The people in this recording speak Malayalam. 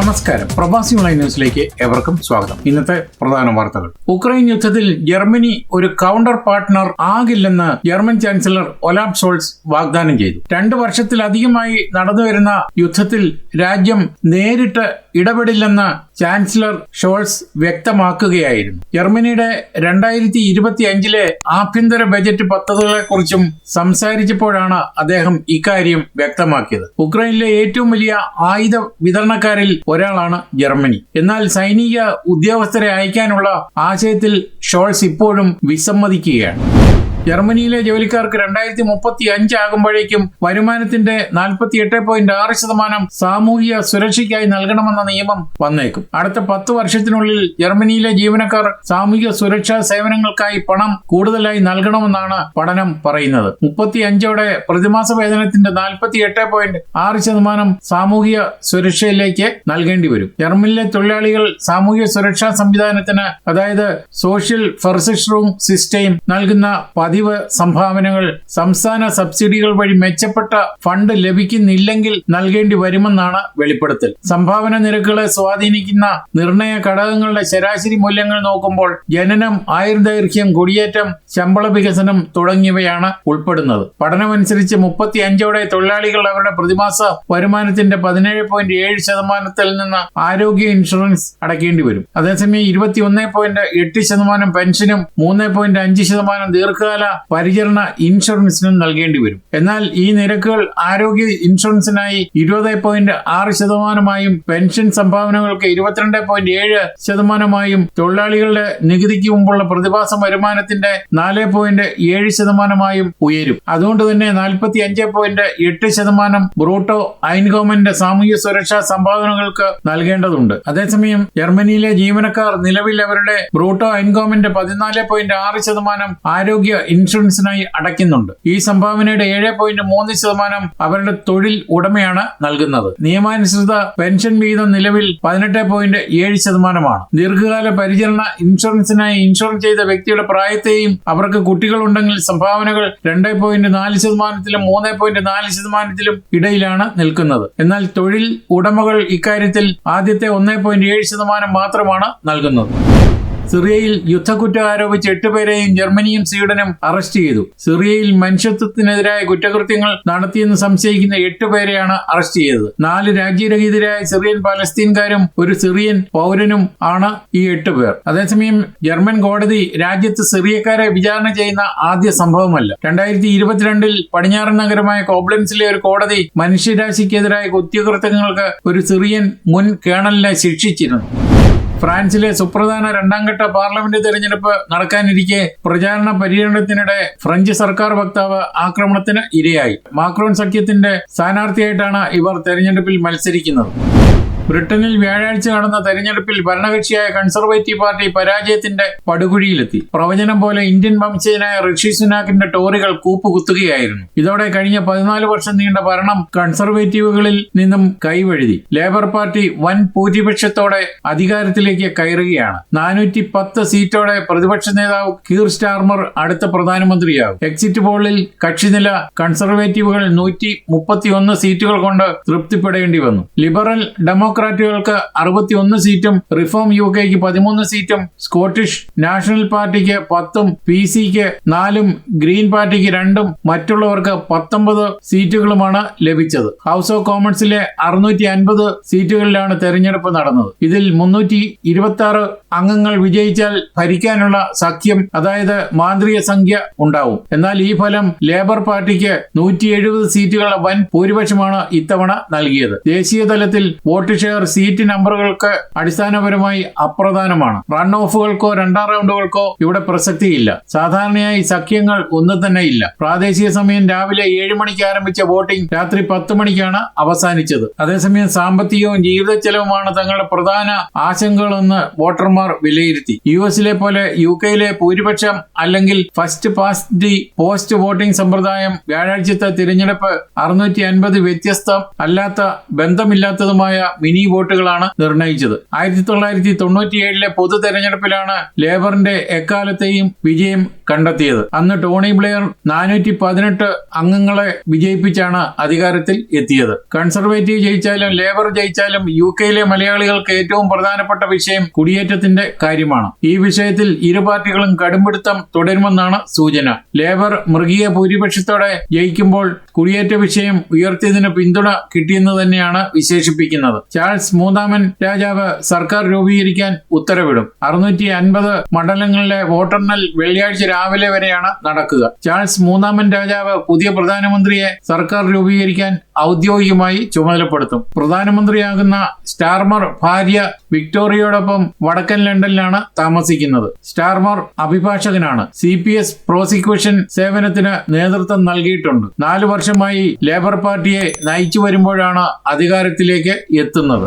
നമസ്കാരം. പ്രവാസി ഓൺലൈൻ ന്യൂസിലേക്ക് ഏവർക്കും സ്വാഗതം. ഇന്നത്തെ പ്രധാന വാർത്തകൾ. ഉക്രൈൻ യുദ്ധത്തിൽ ജർമ്മനി ഒരു കൗണ്ടർ പാർട്ട്ണർ ആകില്ലെന്ന് ജർമ്മൻ ചാൻസലർ ഒലാബ് സോൾസ് വാഗ്ദാനം ചെയ്തു. രണ്ടു വർഷത്തിലധികമായി നടന്നുവരുന്ന യുദ്ധത്തിൽ രാജ്യം നേരിട്ട് ഇടപെടില്ലെന്ന് ചാൻസലർ ഷോൾസ് വ്യക്തമാക്കുകയായിരുന്നു. ജർമ്മനിയുടെ രണ്ടായിരത്തി ഇരുപത്തി അഞ്ചിലെ ആഭ്യന്തര ബജറ്റ് പദ്ധതികളെക്കുറിച്ചും സംസാരിച്ചപ്പോഴാണ് അദ്ദേഹം ഇക്കാര്യം വ്യക്തമാക്കിയത്. ഉക്രൈനിലെ ഏറ്റവും വലിയ ആയുധ വിതരണക്കാരിൽ ഒരാളാണ് ജർമ്മനി. എന്നാൽ സൈനിക ഉദ്യോഗസ്ഥരെ അയക്കാനുള്ള ആശയത്തിൽ ഷോൾസ് ഇപ്പോഴും വിസമ്മതിക്കുകയാണ്. ജർമ്മനിയിലെ ജോലിക്കാർക്ക് രണ്ടായിരത്തി മുപ്പത്തി അഞ്ചാകുമ്പോഴേക്കും വരുമാനത്തിന്റെ നാൽപ്പത്തി എട്ട് പോയിന്റ് ആറ് ശതമാനം സാമൂഹിക സുരക്ഷയ്ക്കായി നൽകണമെന്ന നിയമം വന്നേക്കും. അടുത്ത പത്ത് വർഷത്തിനുള്ളിൽ ജർമ്മനിയിലെ ജീവനക്കാർ സാമൂഹിക സുരക്ഷാ സേവനങ്ങൾക്കായി പണം കൂടുതലായി നൽകണമെന്നാണ് പഠനം പറയുന്നത്. മുപ്പത്തി അഞ്ചോടെ പ്രതിമാസ വേതനത്തിന്റെ നാൽപ്പത്തി എട്ട് പോയിന്റ് ആറ് ശതമാനം സാമൂഹിക സുരക്ഷയിലേക്ക് നൽകേണ്ടി വരും. ജർമ്മനിയിലെ തൊഴിലാളികൾ സാമൂഹിക സുരക്ഷാ സംവിധാനത്തിന് അതായത് സോഷ്യൽ ഫർസിഷറും സിസ്റ്റയും നൽകുന്ന പതിവ് സംഭാവനകൾ. സംസ്ഥാന സബ്സിഡികൾ വഴി മെച്ചപ്പെട്ട ഫണ്ട് ലഭിക്കുന്നില്ലെങ്കിൽ നൽകേണ്ടി വരുമെന്നാണ് വെളിപ്പെടുത്തൽ. സംഭാവന നിരക്കുകളെ സ്വാധീനിക്കുന്ന നിർണയ ഘടകങ്ങളുടെ ശരാശരി മൂല്യങ്ങൾ നോക്കുമ്പോൾ ജനനം ആയുർദൈർഘ്യം കുടിയേറ്റം ശമ്പള വികസനം തുടങ്ങിയവയാണ് ഉൾപ്പെടുന്നത്. പഠനമനുസരിച്ച് മുപ്പത്തി അഞ്ചോടെ തൊഴിലാളികൾ അവരുടെ പ്രതിമാസ വരുമാനത്തിന്റെ പതിനേഴ് പോയിന്റ് ഏഴ് ശതമാനത്തിൽ നിന്ന് ആരോഗ്യ ഇൻഷുറൻസ് അടയ്ക്കേണ്ടി വരും. അതേസമയം ഇരുപത്തി ഒന്ന് പോയിന്റ് എട്ട് ശതമാനം പെൻഷനും മൂന്ന് പോയിന്റ് അഞ്ച് ശതമാനം ദീർഘകാല പരിചരണ ഇൻഷുറൻസിനും നൽകേണ്ടി വരും. എന്നാൽ ഈ നിരക്കുകൾ ആരോഗ്യ ഇൻഷുറൻസിനായി ഇരുപത് പോയിന്റ് ആറ് ശതമാനമായും പെൻഷൻ സംഭാവനകൾക്ക് ഇരുപത്തിരണ്ട് പോയിന്റ് ഏഴ് ശതമാനമായും തൊഴിലാളികളുടെ നികുതിക്ക് മുമ്പുള്ള പ്രതിഭാസ വരുമാനത്തിന്റെ നാല് പോയിന്റ് ഏഴ് ശതമാനമായും ഉയരും. അതുകൊണ്ട് തന്നെ നാൽപ്പത്തി അഞ്ച് പോയിന്റ് എട്ട് ശതമാനം ബ്രൂട്ടോ ഐൻകോമിന്റെ സാമൂഹ്യ സുരക്ഷാ സംഭാവനകൾക്ക് നൽകേണ്ടതുണ്ട്. അതേസമയം ജർമ്മനിയിലെ ജീവനക്കാർ നിലവിൽ അവരുടെ ബ്രൂട്ടോ ഐൻകോമിന്റെ പതിനാല് പോയിന്റ് ആറ് ശതമാനം ആരോഗ്യ ഇൻഷുറൻസിനായി അടയ്ക്കുന്നുണ്ട്. ഈ സംഭാവനയുടെ ഏഴ് പോയിന്റ് മൂന്ന് ശതമാനം അവരുടെ തൊഴിൽ ഉടമയാണ് നൽകുന്നത്. നിയമാനുസൃത പെൻഷൻ വിഹിതം നിലവിൽ പതിനെട്ട് പോയിന്റ് ഏഴ് ശതമാനമാണ്. ദീർഘകാല പരിചരണ ഇൻഷുറൻസിനായി ഇൻഷുർ ചെയ്ത വ്യക്തിയുടെ പ്രായത്തെയും അവർക്ക് കുട്ടികളുണ്ടെങ്കിൽ സംഭാവനകൾ രണ്ട് പോയിന്റ് നാല് ശതമാനത്തിലും മൂന്ന് പോയിന്റ് നാല് ശതമാനത്തിലും ഇടയിലാണ് നിൽക്കുന്നത്. എന്നാൽ തൊഴിൽ ഉടമകൾ ഇക്കാര്യത്തിൽ ആദ്യത്തെ ഒന്ന് പോയിന്റ് ഏഴ് ശതമാനം മാത്രമാണ് നൽകുന്നത്. സിറിയയിൽ യുദ്ധക്കുറ്റം ആരോപിച്ച് എട്ടുപേരെയും ജർമ്മനിയും സ്വീഡനും അറസ്റ്റ് ചെയ്തു. സിറിയയിൽ മനുഷ്യത്വത്തിനെതിരായ കുറ്റകൃത്യങ്ങൾ നടത്തിയെന്ന് സംശയിക്കുന്ന എട്ടുപേരെയാണ് അറസ്റ്റ് ചെയ്തത്. നാല് രാജ്യരഹിതരായ സിറിയൻ പാലസ്തീൻകാരും ഒരു സിറിയൻ പൗരനും ആണ് ഈ എട്ട് പേർ. അതേസമയം ജർമ്മൻ കോടതി രാജ്യത്ത് സിറിയക്കാരെ വിചാരണ ചെയ്യുന്ന ആദ്യ സംഭവമല്ല. രണ്ടായിരത്തി ഇരുപത്തിരണ്ടിൽ പടിഞ്ഞാറൻ നഗരമായ കോബ്ലൻസിലെ ഒരു കോടതി മനുഷ്യരാശിക്കെതിരായ കുറ്റകൃത്യങ്ങൾക്ക് ഒരു സിറിയൻ മുൻ കേണലിനെ ശിക്ഷിച്ചിരുന്നു. ഫ്രാൻസിലെ സുപ്രധാന രണ്ടാം ഘട്ട പാർലമെന്റ് തെരഞ്ഞെടുപ്പ് നടക്കാനിരിക്കെ പ്രചാരണ പര്യടനത്തിനിടെ ഫ്രഞ്ച് സർക്കാർ വക്താവ് ആക്രമണത്തിന് ഇരയായി. മാക്രോൺ സഖ്യത്തിന്റെ സ്ഥാനാർത്ഥിയായിട്ടാണ് ഇവർ തെരഞ്ഞെടുപ്പിൽ മത്സരിക്കുന്നത്. ബ്രിട്ടനിൽ വ്യാഴാഴ്ച നടന്ന തെരഞ്ഞെടുപ്പിൽ ഭരണകക്ഷിയായ കൺസർവേറ്റീവ് പാർട്ടി പരാജയത്തിന്റെ പടുകുഴിയിലെത്തി. പ്രവചനം പോലെ ഇന്ത്യൻ വംശജനായ ഋഷി സുനാക്കിന്റെ ടോറികൾ കൂപ്പുകുത്തുകയായിരുന്നു. ഇതോടെ കഴിഞ്ഞ പതിനാല് വർഷം നീണ്ട ഭരണം കൺസർവേറ്റീവുകളിൽ നിന്നും കൈവഴുതി. ലേബർ പാർട്ടി വൻ ഭൂരിപക്ഷത്തോടെ അധികാരത്തിലേക്ക് കയറുകയാണ്. നാനൂറ്റി പത്ത് സീറ്റോടെ പ്രതിപക്ഷ നേതാവ് കീർ സ്റ്റാർമർ അടുത്ത പ്രധാനമന്ത്രിയാകും. എക്സിറ്റ് പോളിൽ കക്ഷിനില കൺസർവേറ്റീവുകൾ നൂറ്റി മുപ്പത്തിയൊന്ന് സീറ്റുകൾ കൊണ്ട് തൃപ്തിപ്പെടേണ്ടി വന്നു. ലിബറൽ ഡെമോക്രാറ്റുകൾക്ക് അറുപത്തിയൊന്ന് സീറ്റും റിഫോം യു കെക്ക് പതിമൂന്ന് സീറ്റും സ്കോട്ടിഷ് നാഷണൽ പാർട്ടിക്ക് പത്തും പി സിക്ക് നാലും ഗ്രീൻ പാർട്ടിക്ക് രണ്ടും മറ്റുള്ളവർക്ക് പത്തൊമ്പത് സീറ്റുകളുമാണ് ലഭിച്ചത്. ഹൗസ് ഓഫ് കോമൺസിലെ അറുന്നൂറ്റി അൻപത് സീറ്റുകളിലാണ് തെരഞ്ഞെടുപ്പ് നടന്നത്. ഇതിൽ മുന്നൂറ്റി ഇരുപത്തി ആറ് അംഗങ്ങൾ വിജയിച്ചാൽ ഭരിക്കാനുള്ള സഖ്യം അതായത് മാന്ത്രിക സംഖ്യ ഉണ്ടാവും. എന്നാൽ ഈ ഫലം ലേബർ പാർട്ടിക്ക് നൂറ്റി എഴുപത് സീറ്റുകളുടെ വൻ ഭൂരിപക്ഷമാണ് ഇത്തവണ നൽകിയത്. ദേശീയ തലത്തിൽ വോട്ട് ഷെയർ സീറ്റ് നമ്പറുകൾക്ക് അടിസ്ഥാനപരമായി അപ്രധാനമാണ്. റൺ ഓഫുകൾക്കോ രണ്ടാം റൗണ്ടുകൾക്കോ ഇവിടെ പ്രസക്തിയില്ല. സാധാരണയായി സഖ്യങ്ങൾ ഒന്നും തന്നെ ഇല്ല. പ്രാദേശിക സമയം രാവിലെ ഏഴ് മണിക്ക് ആരംഭിച്ച വോട്ടിംഗ് രാത്രി പത്ത് മണിക്കാണ് അവസാനിച്ചത്. അതേസമയം സാമ്പത്തികവും ജീവിത ചെലവുമാണ് തങ്ങളുടെ പ്രധാന ആശങ്കകളെന്ന് വോട്ടർമാർ വിലയിരുത്തി. യു എസിലെ പോലെ യു കെയിലെ ഭൂരിപക്ഷം അല്ലെങ്കിൽ first past the post voting സമ്പ്രദായം വ്യാഴാഴ്ചത്തെ തിരഞ്ഞെടുപ്പ് അറുന്നൂറ്റി അൻപത് വ്യത്യസ്തം അല്ലാത്ത ബന്ധമില്ലാത്തതുമായ മിനി മിനി വോട്ടുകളാണ് നിർണയിച്ചത്. ആയിരത്തി തൊള്ളായിരത്തി തൊണ്ണൂറ്റിയേഴിലെ പൊതു തെരഞ്ഞെടുപ്പിലാണ് ലേബറിന്റെ എക്കാലത്തെയും വിജയം കണ്ടെത്തിയത്. അന്ന് ടോണി ബ്ലെയർ നാനൂറ്റി പതിനെട്ട് അംഗങ്ങളെ വിജയിപ്പിച്ചാണ് അധികാരത്തിൽ എത്തിയത്. കൺസർവേറ്റീവ് ജയിച്ചാലും ലേബർ ജയിച്ചാലും യു കെയിലെ മലയാളികൾക്ക് ഏറ്റവും പ്രധാനപ്പെട്ട വിഷയം കുടിയേറ്റത്തിന്റെ കാര്യമാണ്. ഈ വിഷയത്തിൽ ഇരു പാർട്ടികളും കടുംപിടുത്തം തുടരുമെന്നാണ് സൂചന. ലേബർ മൃഗീയ ഭൂരിപക്ഷത്തോടെ ജയിക്കുമ്പോൾ കുടിയേറ്റ വിഷയം ഉയർത്തിയതിന് പിന്തുണ കിട്ടിയെന്ന് തന്നെയാണ് വിശേഷിപ്പിക്കുന്നത്. ചാൾസ് മൂന്നാമൻ രാജാവ് സർക്കാർ രൂപീകരിക്കാൻ ഉത്തരവിടും. അറുന്നൂറ്റി അൻപത് മണ്ഡലങ്ങളിലെ വോട്ടെണ്ണൽ വെള്ളിയാഴ്ച രാവിലെ വരെയാണ് നടക്കുക. ചാൾസ് മൂന്നാമൻ രാജാവ് പുതിയ പ്രധാനമന്ത്രിയെ സർക്കാർ രൂപീകരിക്കാൻ ഔദ്യോഗികമായി ചുമതലപ്പെടുത്തും. പ്രധാനമന്ത്രിയാകുന്ന സ്റ്റാർമർ ഭാര്യ വിക്ടോറിയയോടൊപ്പം വടക്കൻ ലണ്ടനിലാണ് താമസിക്കുന്നത്. സ്റ്റാർമർ അഭിഭാഷകനാണ്. സി പി എസ് പ്രോസിക്യൂഷൻ സേവനത്തിന് നേതൃത്വം നൽകിയിട്ടുണ്ട്. നാലു വർഷമായി ലേബർ പാർട്ടിയെ നയിച്ചു വരുമ്പോഴാണ് അധികാരത്തിലേക്ക് എത്തുന്നത്.